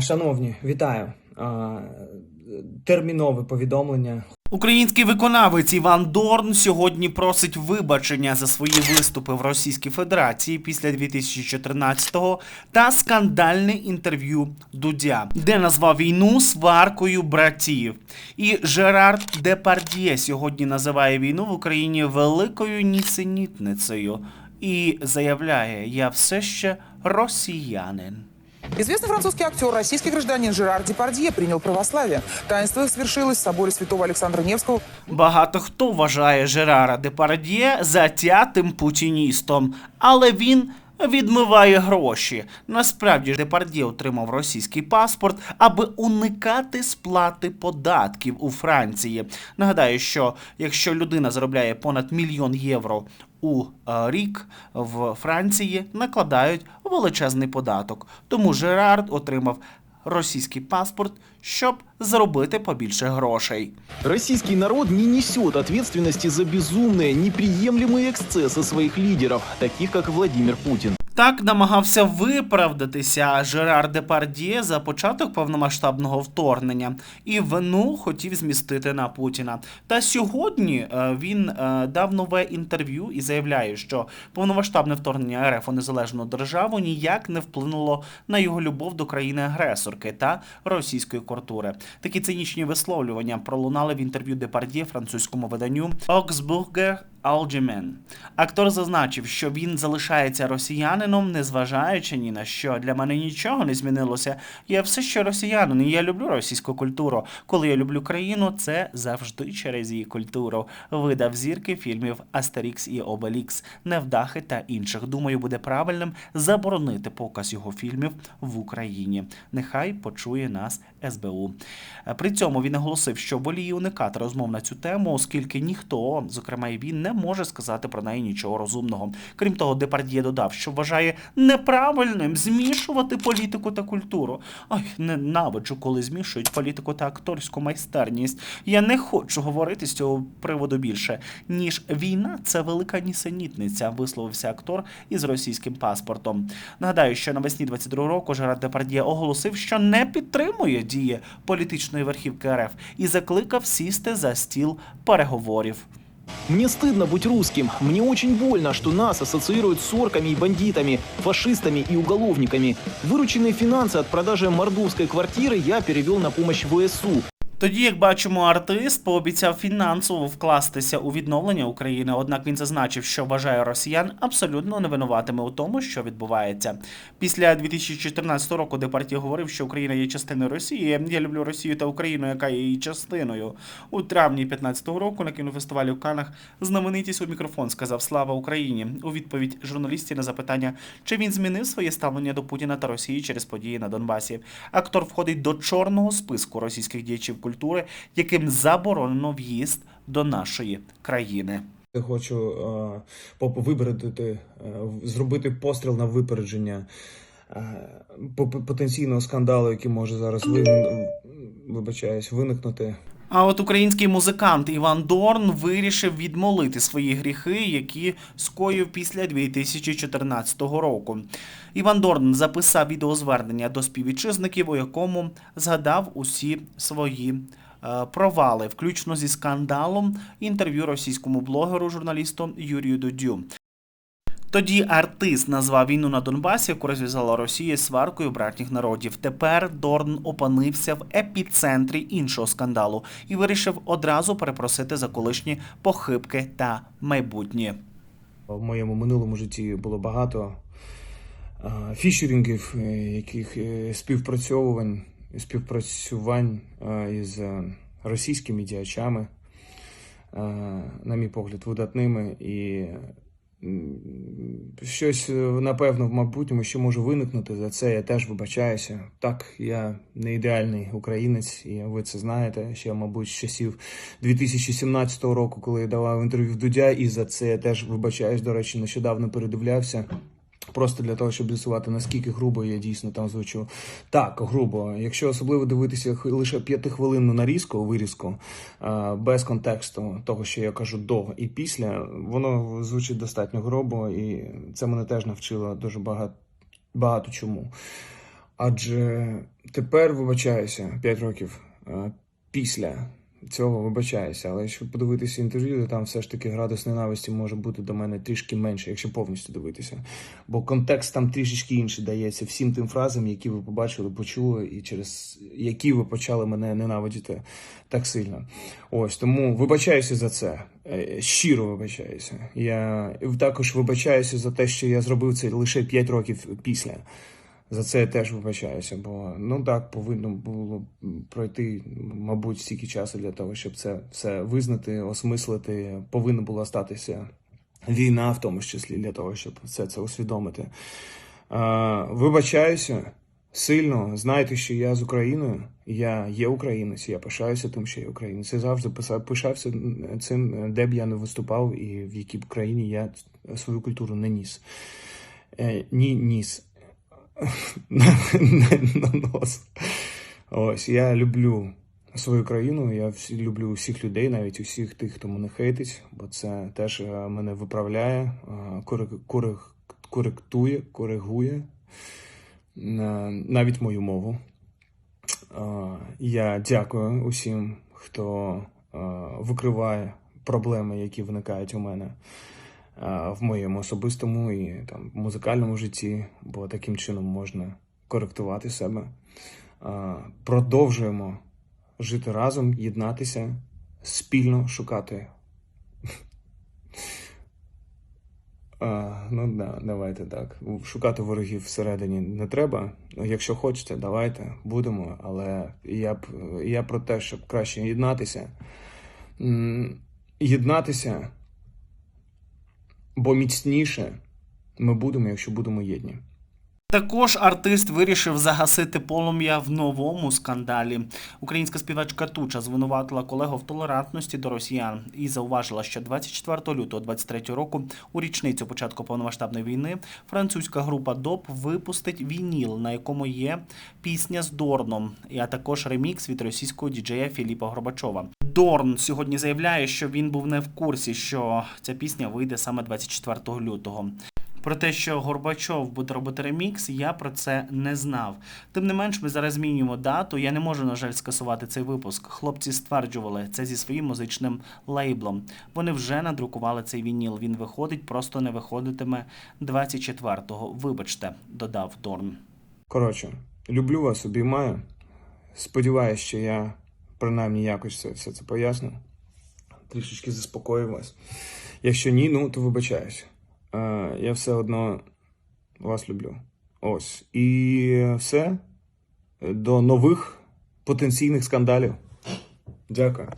Шановні, вітаю. Термінове повідомлення. Український виконавець Іван Дорн сьогодні просить вибачення за свої виступи в Російській Федерації після 2014-го та скандальне інтерв'ю Дудя, де назвав війну сваркою братів. І Жерард Депардє сьогодні називає війну в Україні великою нісенітницею і заявляє: Я все ще росіянин. Известный французский актер, российский гражданин Жерар Депардье принял православие. Таинство свершилось в соборе святого Александра Невского. Багато хто вважає Жерара Депардьє затятим путіністом, але він відмиває гроші. Насправді Депардьє отримав російський паспорт, аби уникати сплати податків у Франції. Нагадаю, що якщо людина заробляє понад мільйон євро у е, рік в Франції, накладають величезний податок. Тому Жерард отримав російський паспорт, щоб заробити побільше грошей. Российский народ не несет ответственности за безумные, неприемлемые эксцессы своих лидеров, таких как Владимир Путин. Так намагався виправдатися Жерар Депардє за початок повномасштабного вторгнення і вину хотів змістити на Путіна. Та сьогодні е, він е, дав нове інтерв'ю і заявляє, що повномасштабне вторгнення РФ у незалежну державу ніяк не вплинуло на його любов до країни-агресорки та російської культури. Такі цинічні висловлювання пролунали в інтерв'ю Депардє французькому виданню Augsburger Allgemein. Актор зазначив, що він залишається росіянином, незважаючи ні на що. Для мене нічого не змінилося. Я все ще росіянин, і я люблю російську культуру. Коли я люблю країну, це завжди через її культуру. Видав зірки фільмів Астерікс і Обелікс, Невдахи та інших. Думаю, буде правильним заборонити показ його фільмів в Україні. Нехай почує нас СБУ. При цьому він наголосив, що воліє уникати розмов на цю тему, оскільки ніхто, зокрема і він, не може сказати про неї нічого розумного. Крім того, Депардіє додав, що вважає неправильним змішувати політику та культуру. Ай, ненавиджу, коли змішують політику та акторську майстерність. Я не хочу говорити з цього приводу більше, ніж війна це велика нісенітниця, висловився актор із російським паспортом. Нагадаю, що навесні 22 року Жерар Депардіє оголосив, що не підтримує дії політичної верхівки РФ і закликав сісти за стіл переговорів. Мне стыдно быть русским. Мне очень больно, что нас ассоциируют с орками и бандитами, фашистами и уголовниками. Вырученные финансы от продажи мордовской квартиры я перевел на помощь ВСУ. Тоді, як бачимо, артист пообіцяв фінансово вкластися у відновлення України. Однак він зазначив, що вважає росіян абсолютно не винуватими у тому, що відбувається. Після 2014 року Департій говорив, що Україна є частиною Росії. Я люблю Росію та Україну, яка є її частиною. У травні 2015 року на кінофестивалі в Канах знаменитість у мікрофон сказав Слава Україні у відповідь журналістів на запитання, чи він змінив своє ставлення до Путіна та Росії через події на Донбасі. Актор входить до чорного списку російських діячів культури, яким заборонено в'їзд до нашої країни. Хочу е, поп- е, зробити постріл на випередження е, потенційного скандалу, який може зараз вибачаюсь, виникнути. А от український музикант Іван Дорн вирішив відмолити свої гріхи, які скоїв після 2014 року. Іван Дорн записав відеозвернення до співвітчизників, у якому згадав усі свої. е, Провали, включно зі скандалом, інтерв'ю російському блогеру, журналісту Юрію Дудю. Тоді артист назвав війну на Донбасі, яку розв'язала Росія сваркою братніх народів. Тепер Дорн опинився в епіцентрі іншого скандалу і вирішив одразу перепросити за колишні похибки та майбутнє. В моєму минулому житті було багато фішерінгів, е, яких е, співпрацьовувань, співпрацювань із е, російськими діячами, на мій погляд, видатними і щось, е, напевно, в майбутньому, що може виникнути за це, я теж вибачаюся. Так, я не ідеальний українець, і ви це знаєте. Ще, мабуть, з часів 2017 року, коли я давав інтерв'ю в Дудя, і за це я теж вибачаюсь. До речі, нещодавно передивлявся. Просто для того, щоб з'ясувати, наскільки грубо я дійсно там звучу. Так, грубо. Якщо особливо дивитися лише п'ятихвилинну нарізку, вирізку, без контексту того, що я кажу до і після, воно звучить достатньо грубо, і це мене теж навчило дуже багато, багато чому. Адже тепер вибачаюся 5 років е, після цього вибачаюся. Але якщо подивитися інтерв'ю, то там все ж таки градус ненависті може бути до мене трішки менше, якщо повністю дивитися. Бо контекст там трішечки інший дається всім тим фразам, які ви побачили, почули, і через які ви почали мене ненавидіти так сильно. Ось тому вибачаюся за це. Е, Щиро вибачаюся. Я також вибачаюся за те, що я зробив це лише 5 років після. За це я теж вибачаюся, бо ну так повинно було пройти, мабуть, стільки часу для того, щоб це все визнати, осмислити. Повинна була статися війна, в тому числі для того, щоб все це усвідомити. А, вибачаюся сильно. Знаєте, що я з Україною. Я є українець, я пишаюся тим, що я українець. Я завжди писав, пишався цим, де б я не виступав і в якій б країні я свою культуру не ніс. Е, ні, ніс на, нос. Ось я люблю свою країну. Я всі, люблю всіх людей, навіть усіх тих, хто мене хейтить, бо це теж е, мене виправляє, е, корек, корек, коректує, коригує е, навіть мою мову. Я дякую усім, хто викриває проблеми, які виникають у мене в моєму особистому і там музикальному житті, бо таким чином можна коректувати себе. Продовжуємо жити разом, єднатися, спільно шукати. Ну да, давайте так. Шукати ворогів всередині не треба. Якщо хочете, давайте, будемо. Але я б я про те, щоб краще єднатися. Єднатися бо міцніше ми будемо, якщо будемо єдні. Також артист вирішив загасити полум'я в новому скандалі. Українська співачка Туча звинуватила колегу в толерантності до росіян і зауважила, що 24 лютого 23 року, у річницю початку повномасштабної війни, французька група ДОП випустить вініл, на якому є пісня з Дорном, а також ремікс від російського діджея Філіпа Горбачова. Дорн сьогодні заявляє, що він був не в курсі, що ця пісня вийде саме 24 лютого. Про те, що Горбачов буде робити ремікс, я про це не знав. Тим не менш, ми зараз змінюємо дату. Я не можу, на жаль, скасувати цей випуск. Хлопці стверджували це зі своїм музичним лейблом. Вони вже надрукували цей вініл. Він виходить, просто не виходитиме 24-го. Вибачте, додав Дорн. Коротше, люблю вас, обіймаю. Сподіваюсь, що я принаймні якось це, все це поясню. Трішечки заспокоїв вас. Якщо ні, ну то вибачаюсь. Е, я все одно вас люблю. Ось. І все. До нових потенційних скандалів. Дякую.